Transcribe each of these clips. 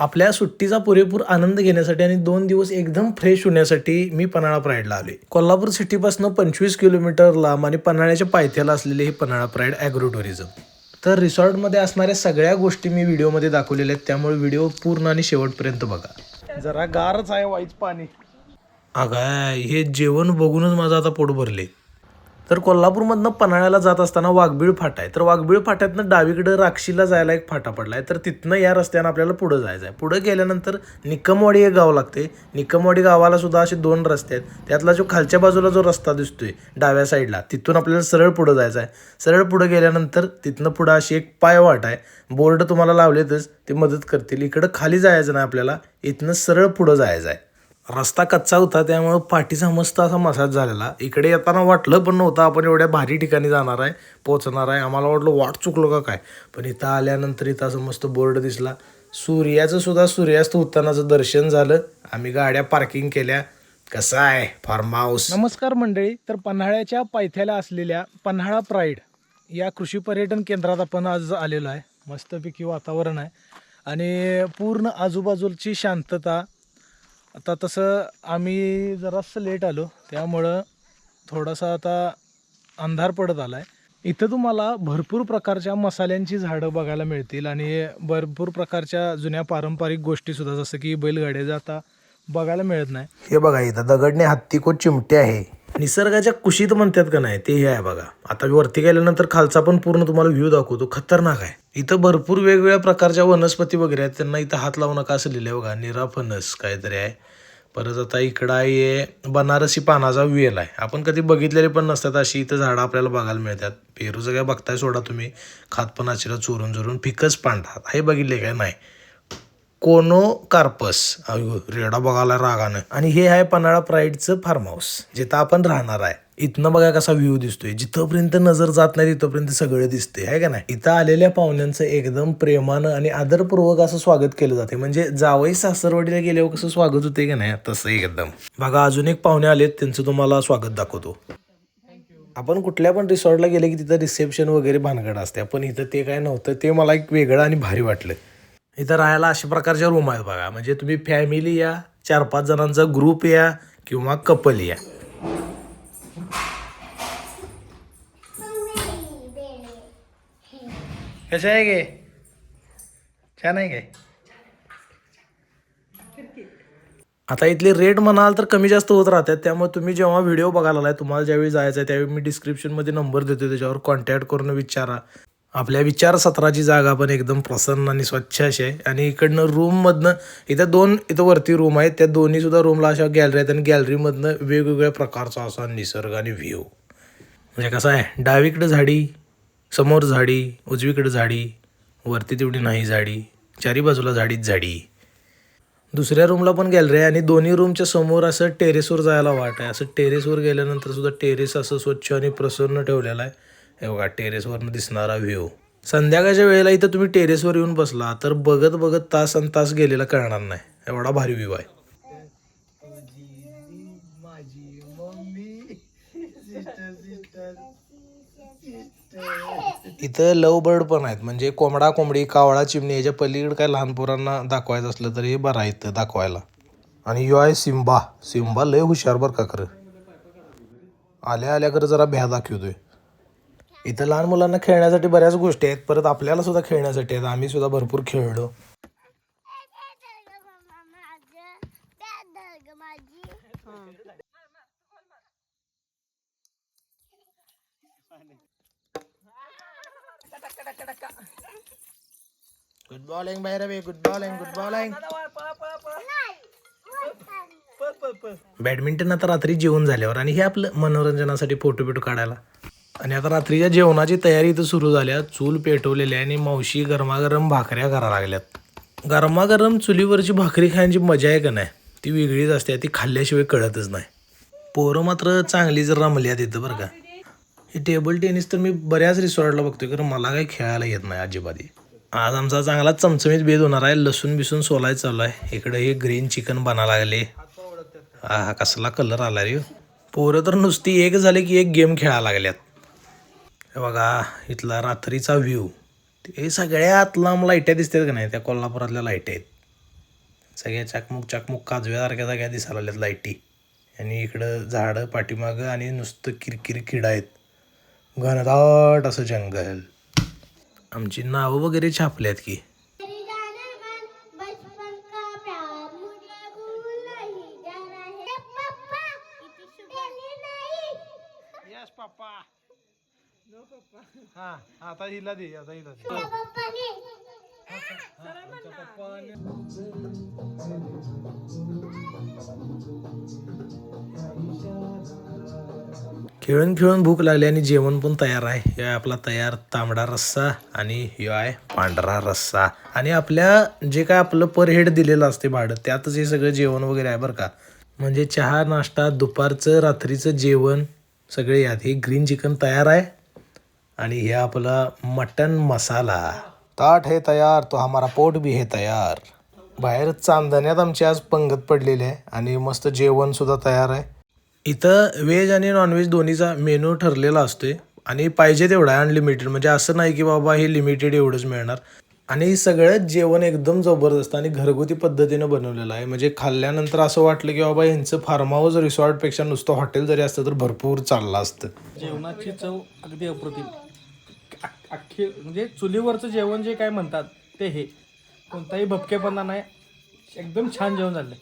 आपल्या सुट्टीचा पुरेपूर आनंद घेण्यासाठी आणि दोन दिवस एकदम फ्रेश होण्यासाठी मी पन्हाळा प्राईडला आले कोल्हापूर सिटीपासून पंचवीस किलोमीटर लांब आणि पन्हाळ्याच्या पायथ्याला असलेले हे पन्हाळा प्राईड ॲग्रो टुरिझम तर रिसॉर्टमध्ये असणाऱ्या सगळ्या गोष्टी मी व्हिडिओमध्ये दाखवलेल्या आहेत त्यामुळे व्हिडिओ पूर्ण आणि शेवटपर्यंत बघा. जरा गारच आहे वाईच पाणी. अगाय हे जेवण बघूनच माझं आता पोट भरले तर कोल्हापूरमधनं पन्हाळ्याला जात असताना वाघबीळ फाटा आहे. तर वाघबीळ फाट्यातनं डावीकडं राक्षीला जायला एक फाटा पडला आहे तर तिथनं या रस्त्यानं आपल्याला पुढं जायचं आहे. पुढं गेल्यानंतर निकमवाडी हे गाव लागते निकमवाडी गावाला सुद्धा असे दोन रस्ते आहेत. त्यातला जो खालच्या बाजूला जो रस्ता दिसतोय डाव्या साईडला तिथून आपल्याला सरळ पुढं जायचं आहे. सरळ पुढं गेल्यानंतर तिथनं पुढं अशी एक पायवाट आहे. बोर्ड तुम्हाला लावलेतच ते मदत करतील. इकडं खाली जायचं नाही आपल्याला इथनं सरळ पुढं जायचं आहे. रस्ता कच्चा होता त्यामुळं पाठीचा मस्त असा मसाज झालेला. इकडे येताना वाटलं पण नव्हतं आपण एवढ्या भारी ठिकाणी जाणार आहे पोचणार आहे. आम्हाला वाटलं वाट चुकलो का काय? पण इथं आल्यानंतर इथं असं मस्त बोर्ड दिसला. सूर्याचं सुद्धा सूर्यास्त होतानाचं दर्शन झालं. आम्ही गाड्या पार्किंग केल्या. कसं आहे? फार्म हाऊस नमस्कार मंडळी. तर पन्हाळ्याच्या पायथ्याला असलेल्या पन्हाळा प्राईड या कृषी पर्यटन केंद्रात आपण आज आलेलो आहे. मस्तपैकी वातावरण आहे. आणि पूर्ण आजूबाजूची शांतता आता तसं आम्ही जरासं लेट आलो. त्यामुळं थोडासा आता अंधार पडत आला आहे इथं तुम्हाला भरपूर प्रकारच्या मसाल्यांची झाडं बघायला मिळतील आणि भरपूर प्रकारच्या जुन्या पारंपरिक गोष्टीसुद्धा जसं की बैलगाड्या आता बघायला मिळत नाही. हे बघा इथं दगडने हत्ती को चिमटे आहे. निसर्गाच्या कुशीत म्हणतात का नाही ते हे आहे बघा. आता मी वरती गेल्यानंतर खालचा पण पूर्ण तुम्हाला व्ह्यू दाखवतो. खतरनाक आहे. इथं भरपूर वेगवेगळ्या प्रकारच्या वनस्पती वगैरे आहेत. त्यांना इथं हात लावू नका असं लिहिलंय बघा. निरा फणस काहीतरी आहे. परत आता इकडं आहे बनारसी पानाचा वेल आहे. आपण कधी बघितलेले पण नसतात अशी इथं झाडं आपल्याला बघायला मिळतात. पेरूचं काय बघताय सोडा तुम्ही. खात पण आचिरा चोरून चोरून फिकच पांढरा हे बघितले काय? नाही. कोनो कार्पस अयो रेडा बघायला रागानं. आणि हे आहे पन्हाळा प्राईडचं फार्म हाऊस जिथं आपण राहणार आहे. इथनं बघा कसा व्ह्यू दिसतोय. जिथंपर्यंत नजर जात नाही तिथंपर्यंत सगळं दिसतंय आहे का नाही? इथं आलेल्या पाहुण्यांचं एकदम प्रेमानं आणि आदरपूर्वक असं स्वागत केलं जाते म्हणजे जावई सासरवाडीला गेल्यावर कसं स्वागत होते का नाही? तसं एकदम. बघा अजून एक पाहुणे आलेत त्यांचं तुम्हाला स्वागत दाखवतो. आपण कुठल्या पण रिसॉर्टला गेले की तिथं रिसेप्शन वगैरे भानगड असते पण इथं ते काय नव्हतं ते मला एक वेगळं आणि भारी वाटलं. इथं राहायला अशा प्रकारच्या रूम आहेत बघा. म्हणजे तुम्ही फॅमिली या चार पाच जणांचा ग्रुप या किंवा कपल या. कसं आहे गे? छान आहे गे. आता इथले रेट म्हणाल तर कमी जास्त होत राहतात. त्यामुळे तुम्ही जेव्हा व्हिडिओ बघायला आलाय तुम्हाला ज्यावेळी जायचं आहे त्यावेळी मी डिस्क्रिप्शनमध्ये नंबर देतो त्याच्यावर कॉन्टॅक्ट करून विचारा. आपल्या विचारसत्राची जागा पण एकदम प्रसन्न आणि स्वच्छ अशी आहे. आणि इकडनं रूममधनं इथं दोन इथं वरती रूम आहेत. त्या दोन्हीसुद्धा रूमला अशा गॅलरी आहेत आणि गॅलरीमधनं वेगवेगळ्या प्रकारचा असा निसर्ग आणि व्ह्यू म्हणजे कसं आहे डावीकडं झाडी समोर झाडी उजवीकडं झाडी वरती तेवढी नाही झाडी चारी बाजूला झाडीच झाडी. दुसऱ्या रूमला पण गॅलरी आहे आणि दोन्ही रूमच्या समोर असं टेरेसवर जायला वाट आहे. असं टेरेसवर गेल्यानंतर सुद्धा टेरेस असं स्वच्छ आणि प्रसन्न ठेवलेलं आहे. हे बघा टेरेसवरनं दिसणारा व्ह्यू संध्याकाळच्या वेळेला इथं तुम्ही टेरेसवर येऊन बसला तर बघत बघत तास आणि तास गेलेला कळणार नाही. एवढा भारी व्ह्यू आहे. इथं लव बर्ड पण आहेत. म्हणजे कोंबडा कोंबडी कावळा चिमणी याच्या पलीकडे काय लहान पोरांना दाखवायचं असलं तर हे बरं आहे इथं दाखवायला. आणि यो आहे सिम्बा सिम्बा लय हुशार बरं का खरं. आल्या आल्या खरं जरा भ्या दाखवतोय. इथं लहान मुलांना खेळण्यासाठी बऱ्याच गोष्टी आहेत. परत आपल्याला सुद्धा खेळण्यासाठी आहेत. आम्ही सुद्धा भरपूर खेळलो. Good bowling Bhairavi good bowling good bowling badminton आता रात्री जेवण झाल्यावर आणि हे आपलं मनोरंजनासाठी फोटो बिटो काढायला. आणि आता रात्रीच्या जेवणाची तयारी इथं सुरू झाल्या चूल पेटवलेली आहे आणि मावशी गरमागरम भाकऱ्या करा लागल्यात. गरमागरम चुलीवरची भाकरी खाण्याची मजा आहे का नाही? ती वेगळीच असते ती खाल्ल्याशिवाय कळतच नाही. पोरं मात्र चांगली जर रमली तिथं बरं का. हे टेबल टेनिस तर मी बऱ्याच रिसॉर्टला बघतोय कारण मला काही खेळायला येत नाही अजिबात. आज आमचा चांगला चमचमीत बेद होणार आहे. लसूण बिसून सोलाय चालू आहे. इकडे हे ग्रीन चिकन बना लागले. हा कसला कलर आला रे. पोरं तर नुसती एक झाले की एक गेम खेळायला लागल्यात. हे बघा इथला रात्रीचा व्ह्यू ते सगळ्यात लांब लाईट्या दिसतात का नाही? त्या कोल्हापुरातल्या लाईट्या आहेत. सगळ्या चाकमुक चाकमुक काजव्यासारख्या सगळ्या दिसायला लागल्यात लाईटी. आणि इकडं झाडं पाठीमागं आणि नुसतं किरकिर किडा आहेत. घनदाट असं जंगल. आमची नावं वगैरे छापल्यात की तेरी जाने मन बचपन का प्यार मुझे भूल नहीं जाना है पप्पा इतनी शुगर नहीं यस पप्पा नो पप्पा हा आता हिला दे आता हिला दे. खेळून खेळून भूक लागली आणि जेवण पण तयार आहे. ह्यो आहे आपला तयार तांबडा रस्सा आणि ह्यो आहे पांढरा रस्सा. आणि आपल्या जे काय आपलं पर हेड दिलेलं असते भाडं त्यातच हे सगळं जेवण वगैरे आहे बरं का. म्हणजे चहा नाश्ता दुपारचं रात्रीचं जेवण सगळे यात. हे ग्रीन चिकन तयार आहे. आणि हे आपला मटन मसाला. ताट हे तयार तो हमारा पोट भी हे तयार. बाहेर चांदण्यात आमची आज पंगत पडलेली आहे आणि मस्त जेवण सुद्धा तयार आहे. इथं व्हेज आणि नॉनव्हेज दोन्हीचा मेनू ठरलेला असतोय आणि पाहिजे तेवढा आहे अनलिमिटेड म्हणजे असं नाही की बाबा हे लिमिटेड एवढंच मिळणार. आणि सगळं जेवण एकदम जबरदस्त आणि घरगुती पद्धतीनं बनवलेलं आहे. म्हणजे खाल्ल्यानंतर असं वाटलं की बाबा यांचं फार्म हाऊस रिसॉर्टपेक्षा नुसतं हॉटेल जरी असतं तर भरपूर चाललं असतं. जेवणाची चव अगदी अप्रतिम. अख्खे म्हणजे चुलीवरचं जेवण जे काय म्हणतात ते हे. कोणताही भपकेपणा नाही. एकदम छान जेवण झालं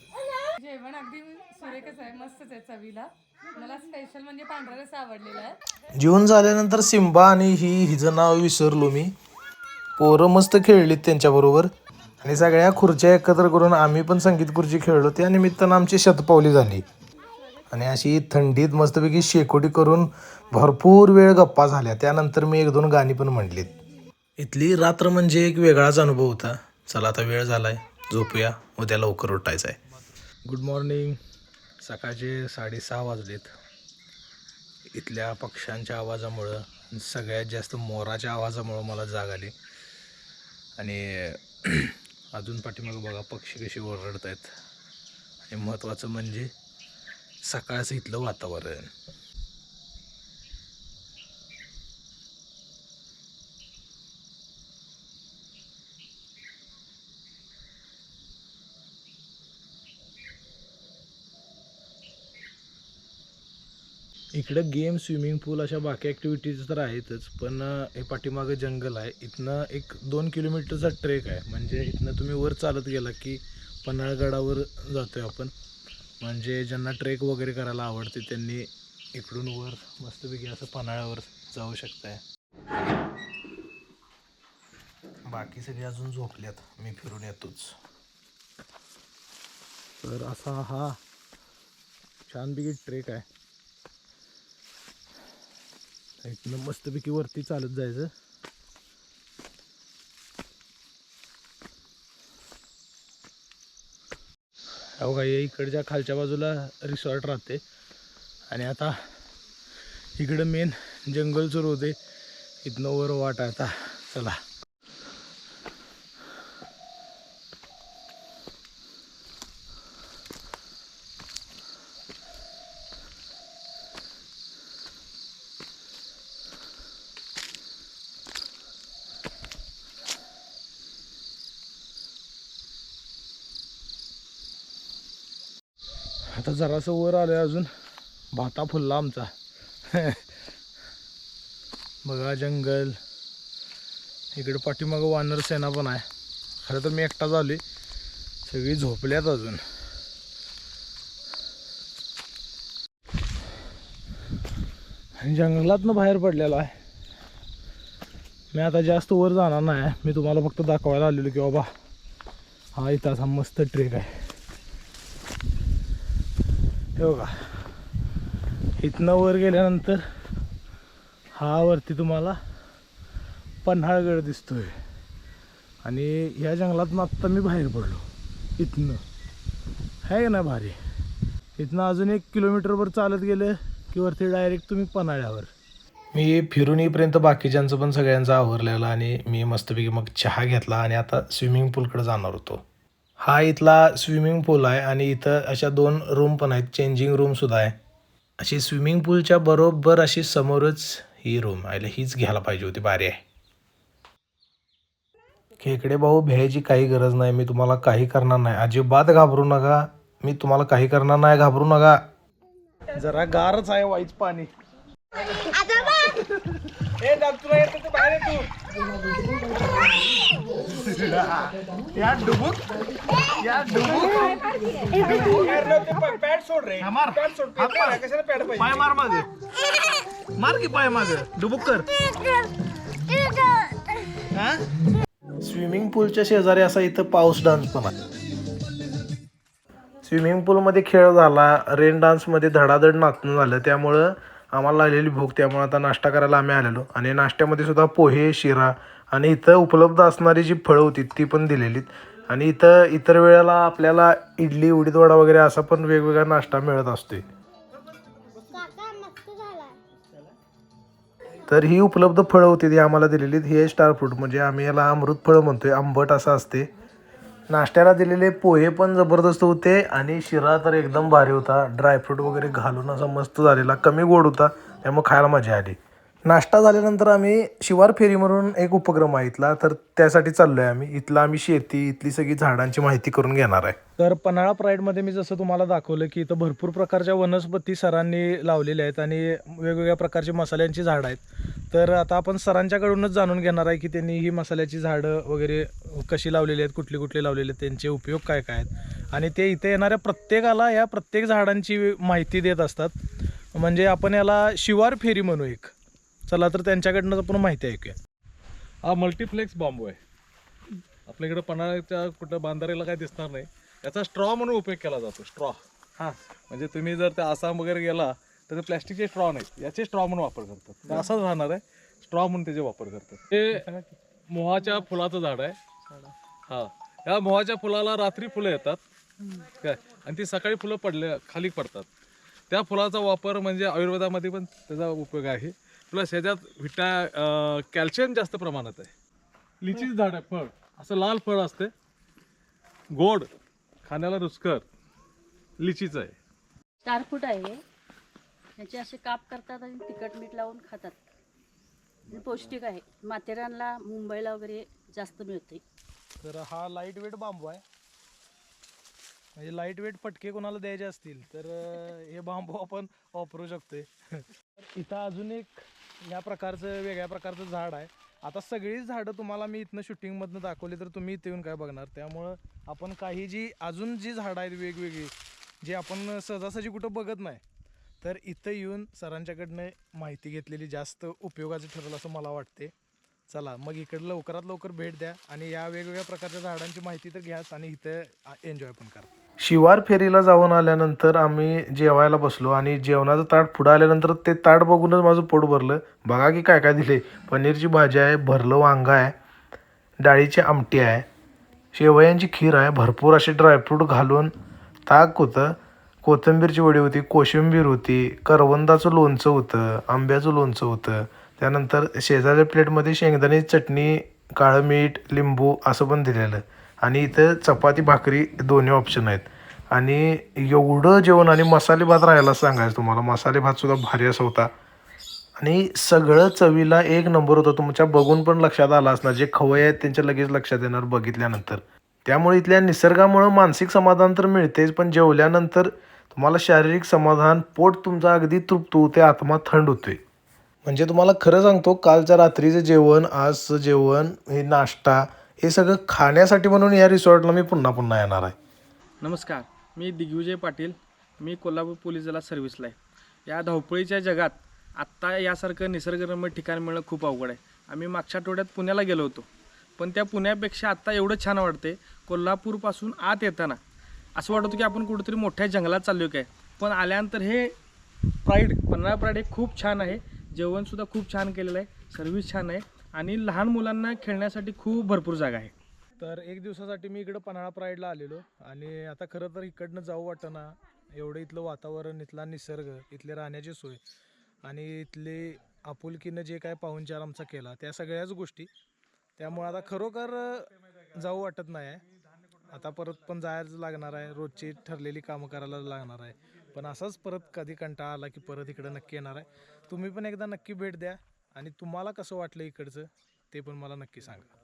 जेवण अगदी सुरेखच आहे. मस्तच आहे चवीला. मला स्पेशल म्हणजे पांढरा रस्सा आवडलेला आहे. जेवण झाल्यानंतर सिम्बा आणि ही हिचं नाव विसरलो मी. पोरं मस्त खेळलीत त्यांच्याबरोबर. आणि सगळ्या खुर्च्या एकत्र करून आम्ही पण संगीत खुर्ची खेळलो. त्या निमित्तानं आमची शतपावली झाली. आणि अशी थंडीत मस्तपैकी शेकोटी करून भरपूर वेळ गप्पा झाल्या. त्यानंतर मी एक दोन गाणी पण म्हणलीत. इथली रात्र म्हणजे एक वेगळाच अनुभव होता. चला आता वेळ झालाय. झोपूया. उद्या लवकर उठायचं आहे गुड मॉर्निंग सकाळचे साडेसहा वाजलेत. इथल्या पक्ष्यांच्या आवाजामुळं सगळ्यात जास्त मोराच्या आवाजामुळं मला जाग आली. आणि अजून पाठीमागं बघा पक्षी कशी ओरडत आहेत आणि महत्त्वाचं म्हणजे सकाळचं इथलं वातावरण. इकडं गेम स्विमिंग पूल अशा बाकी ॲक्टिव्हिटीज तर आहेतच पण हे पाठीमागं जंगल आहे. इथनं एक दोन किलोमीटरचा ट्रेक आहे. म्हणजे इथनं तुम्ही वर चालत गेला की पन्हाळगडावर जातोय आपण. म्हणजे ज्यांना ट्रेक वगैरे करायला आवडते त्यांनी इकडून वर मस्तपैकी असं पन्हाळ्यावर जाऊ शकताय. बाकी सगळे अजून झोपल्यात. मी फिरून येतोच. तर असा हा छानपैकी ट्रेक आहे. इथनं मस्तपैकी वरती चालत जायचं. हो का इकडच्या खालच्या बाजूला रिसॉर्ट राहते. आणि आता इकडं मेन जंगल सुरू होते. इथनं वर वाट आहे आता. चला आता जरासं वर आलोय अजून. भाता फुलला आमचा. बघा जंगल. इकडे पाठीमागं वानर सेना पण आहे. खरं तर मी एकटा झाली सगळी झोपल्यात अजून. आणि जंगलातनं बाहेर पडलेलो आहे. मी आता जास्त वर जाणार नाही. मी तुम्हाला फक्त दाखवायला आलेलो की बाबा हा इथं असा मस्त ट्रेक आहे. हो हे बघा इथनं वर गेल्यानंतर हा वरती तुम्हाला पन्हाळगड दिसतोय. आणि ह्या जंगलातून आत्ता मी बाहेर पडलो. इथनं. आहे का ना भारी. इथनं अजून एक किलोमीटरवर चालत गेलं की वरती डायरेक्ट तुम्ही पन्हाळ्यावर. मी फिरून येईपर्यंत बाकीच्यांचं पण सगळ्यांचं आवरलेलं आणि मी मस्तपैकी मग चहा घेतला आणि आता स्विमिंग पूलकडे जाणार होतो. हा इथला स्विमिंग पूल आहे आणि इथं अशा दोन रूम पण आहेत चेंजिंग रूम सुद्धा आहे. अशी स्विमिंग पूलच्या बरोबर अशी समोरच ही रूम आहे हीच घ्यायला पाहिजे होती भारी आहे. खेकडे भाऊ भ्यायची काही गरज नाही मी तुम्हाला काही करणार नाही. अजिबात घाबरू नका मी तुम्हाला काही करणार नाही घाबरू नका. जरा गारच आहे वाईच पाणी. ए तुला येतं ते बाहेर ये तू. या डुबुक. या डुबुक. पॅड सोड रे. मार. पॅड सोड कशाला पॅड पाहिजे? पाय मार मागे. मार की पाय मागे. डुबुक कर. स्विमिंग पूलच्या शेजारी असा इथं पाऊस डान्स पण आहे. स्विमिंग पूलमध्ये खेळ झाला रेन डान्समध्ये धडाधड नाचणं झालं त्यामुळं आम्हाला लागलेली भूक त्यामुळे आता नाश्ता करायला आम्ही आलेलो. आणि नाश्त्यामध्ये सुद्धा पोहे शिरा आणि इथं उपलब्ध असणारी जी फळं होती ती पण दिलेलीत. आणि इथं इतर वेळेला आपल्याला इडली उडीदवडा वगैरे असा पण वेगवेगळा नाश्ता मिळत असतोय. तर ही उपलब्ध फळं होती ती आम्हाला दिलेली ही स्टार फ्रूट म्हणजे आम्ही याला अमृत फळं म्हणतोय. आंबट असं असते. नाश्त्याला दिलेले पोहे पण जबरदस्त होते आणि शिरा तर एकदम भारी होता. ड्रायफ्रूट वगैरे घालून असा मस्त झालेला. कमी गोड होता त्यामुळे खायला मजा आली. नाश्ता झाल्यानंतर आम्ही शिवार फेरी म्हणून एक उपक्रम आहे इथला तर त्यासाठी चाललो आहे आम्ही. इथला आम्ही शेती इथली सगळी झाडांची माहिती करून घेणार आहे. तर पन्हाळा प्राईडमध्ये मी जसं तुम्हाला दाखवलं की इथं भरपूर प्रकारच्या वनस्पती सरांनी लावलेल्या आहेत आणि वेगवेगळ्या प्रकारची मसाल्यांची झाडं आहेत. तर आता आपण सरांच्याकडूनच जाणून घेणार आहे की त्यांनी ही मसाल्याची झाडं वगैरे कशी लावलेली आहेत कुठली कुठली लावलेली आहेत त्यांचे उपयोग काय काय आहेत. आणि ते इथे येणाऱ्या प्रत्येकाला या प्रत्येक झाडांची माहिती देत असतात. म्हणजे आपण याला शिवार फेरी म्हणू एक. चला तर त्यांच्याकडनं आपण माहिती ऐकूया. हा मल्टीफ्लेक्स बांबू आहे. आपल्याकडे पन्हाळ्याच्या कुठं बांधारेला काय दिसणार नाही. याचा स्ट्रॉ म्हणून उपयोग केला जातो स्ट्रॉ हां. म्हणजे तुम्ही जर त्या आसाम वगैरे गेला तर ते प्लॅस्टिकचे स्ट्रॉ नाहीत. याचे स्ट्रॉ म्हणून वापर करतात. असंच राहणार आहे. स्ट्रॉ म्हणून त्याचे वापर करतात. ते मोहाच्या फुलाचं झाड आहे. हां. या मोहाच्या फुलाला रात्री फुलं येतात. काय आणि ती सकाळी फुलं पडले खाली पडतात. त्या फुलाचा वापर म्हणजे आयुर्वेदामध्ये पण त्याचा उपयोग आहे. प्लस ह्याच्यात व्हिटा कॅल्शियम जास्त प्रमाणात आहे. लिचीच झाड आहे फळ. असं लाल फळ असते. गोड खाण्याला रुचकर लिचीचं आहे. चार फूट आहे. याचे असे काप करतात आणि तिखट मीठ लावून खातात. आणि पौष्टिक आहे. माथेरानला मुंबईला वगैरे जास्त मिळते. तर हा लाइट वेट बांबू आहे. म्हणजे लाइट वेट फटके कोणाला द्यायचे असतील तर हे बांबू आपण वापरू शकतोय. इथं अजून एक या प्रकारचं वेगळ्या प्रकारचं झाड आहे. आता सगळीच झाडं तुम्हाला मी इथनं शूटिंगमधनं दाखवली तर तुम्ही इथे येऊन काय बघणार? त्यामुळं आपण काही जी अजून जी झाडं आहेत वेगवेगळी जी आपण सहजासहजी कुठं बघत नाही तर इथं येऊन सरांच्याकडनं माहिती घेतलेली जास्त उपयोगाचं ठरेल असं मला वाटते. चला मग इकडे लवकरात लवकर भेट द्या आणि या वेगवेगळ्या प्रकारच्या झाडांची माहिती तर घ्याच आणि इथं एन्जॉय पण करा. शिवार फेरीला जाऊन आल्यानंतर आम्ही जेवायला बसलो आणि जेवणाचं ताट पुढं आल्यानंतर ते ताट बघूनच माझं पोट भरलं. बघा की काय काय दिले पनीरची भाजी आहे भरलं वांगा आहे डाळीची आमटी आहे शेवयांची खीर आहे भरपूर असे ड्रायफ्रूट घालून ताक होतं. कोथिंबीरची वडी होती कोशिंबीर होती करवंदाचं लोणचं होतं आंब्याचं लोणचं होतं. त्यानंतर शेजारच्या प्लेटमध्ये शेंगदाण्याची चटणी काळं मीठ लिंबू असं पण दिलेलं. आणि इथं चपाती भाकरी दोन्ही ऑप्शन आहेत. आणि एवढं जेवण आणि मसाले भात राहायला सांगायचं तुम्हाला मसाले भात सुद्धा भारी असा होता. आणि सगळं चवीला एक नंबर होतं तुमच्या बघून पण लक्षात आला असणार जे खवय आहेत त्यांच्या लगेच लक्षात येणार बघितल्यानंतर. त्यामुळे इथल्या निसर्गामुळं मानसिक समाधान तर मिळतेच पण जेवल्यानंतर तुम्हाला शारीरिक समाधान पोट तुमचा अगदी तृप्त होते आत्मा थंड होते म्हणजे तुम्हाला खरं सांगतो कालच्या रात्रीचं जेवण आजचं जेवण हे नाश्ता हे सगळं खाण्यासाठी म्हणून या रिसॉर्टला मी पुन्हा पुन्हा येणार आहे. नमस्कार मी दिग्विजय पाटील. मी कोल्हापूर पोलीस दलात सर्व्हिसला आहे. या धावपळीच्या जगात आत्ता यासारखं निसर्गरम्य ठिकाण मिळणं खूप अवघड आहे. आम्ही मागच्या आठवड्यात पुण्याला गेलो होतो. पण त्या पुण्यापेक्षा आत्ता एवढं छान वाटते कोल्हापूरपासून आत येताना. असं वाटतं की आपण कुठेतरी मोठ्या जंगलात चाललो काय? पण आल्यानंतर हे प्राईड पन्हाळा प्राईड हे खूप छान आहे. जेवणसुद्धा खूप छान केलेलं आहे. सर्व्हिस छान आहे. आणि लहान मुलांना खेळण्यासाठी खूप भरपूर जागा आहे. तर एक दिवसासाठी मी इकडं पन्हाळा प्राईडला आलेलो आणि आता खरं तर इकडनं जाऊ वाटताना एवढं इथलं वातावरण इथला निसर्ग इथले राहण्याची सोय आणि इथले आपुलकीनं जे काय पाहुणचार आमचा केला त्या सगळ्याच गोष्टी. त्यामुळं आता खरोखर जाऊ वाटत नाही आहे. आता परत पण जायच लागणार आहे रोजची ठरलेली कामं करायला लागणार आहे. पण असंच परत कधी कंटाळा आला की परत इकडं नक्की येणार आहे. तुम्ही पण एकदा नक्की भेट द्या. आणि तुम्हाला कसं वाटलं इकडचं ते पण मला नक्की सांगा.